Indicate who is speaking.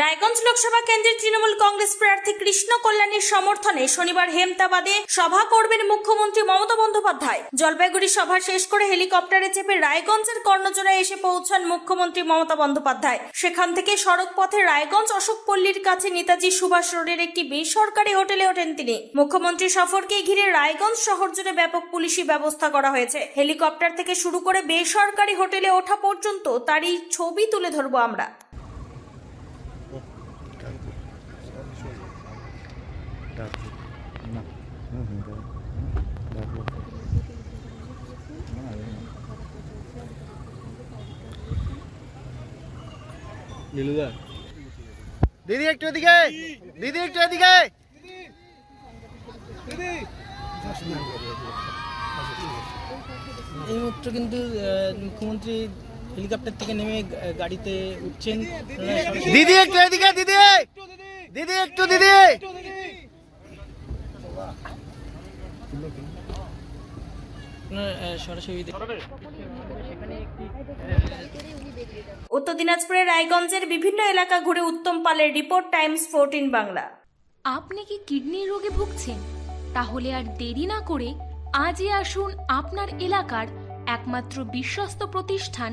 Speaker 1: রায়গঞ্জ লোকসভা কেন্দ্রের তৃণমূল কংগ্রেস প্রার্থী কৃষ্ণ কল্যাণীর সমর্থনে শনিবার হেমতাবাদে সভা করবেন মুখ্যমন্ত্রী মমতা বন্দ্যোপাধ্যায়। জলপাইগুড়ি সভা শেষ করে হেলিকপ্টারে চেপে রায়গঞ্জের কর্ণজোড়ায় এসে পৌঁছান মুখ্যমন্ত্রী মমতা বন্দ্যোপাধ্যায়। সেখান থেকে সড়ক পথে রায়গঞ্জ অশোকপল্লীর কাছে নেতাজি সুভাষ রোডের একটি বেসরকারি হোটেলে ওঠেন তিনি। মুখ্যমন্ত্রী সফরকে ঘিরে রায়গঞ্জ শহর জুড়ে ব্যাপক পুলিশি ব্যবস্থা করা হয়েছে। হেলিকপ্টার থেকে শুরু করে বেসরকারি হোটেলে ওঠা পর্যন্ত তারই ছবি তুলে ধরবো আমরা।
Speaker 2: দিদি একটু এদিকে। দিদি একটু এদিকে।
Speaker 3: এই মাত্র কিন্তু মুখ্যমন্ত্রী হেলিকপ্টার থেকে নেমে গাড়িতে উঠছেন।
Speaker 2: দিদি একটু এদিকে দিদি! দিদি একটু দিদি!
Speaker 1: উত্তর দিনাজপুরের রায়গঞ্জের বিভিন্ন এলাকা ঘুরে উত্তম পালের রিপোর্ট টাইমস ফোরটিন বাংলা।
Speaker 4: আপনি কি কিডনির রোগে ভুগছেন? তাহলে আর দেরি না করে আজই আসুন আপনার এলাকার একমাত্র বিশ্বস্ত প্রতিষ্ঠান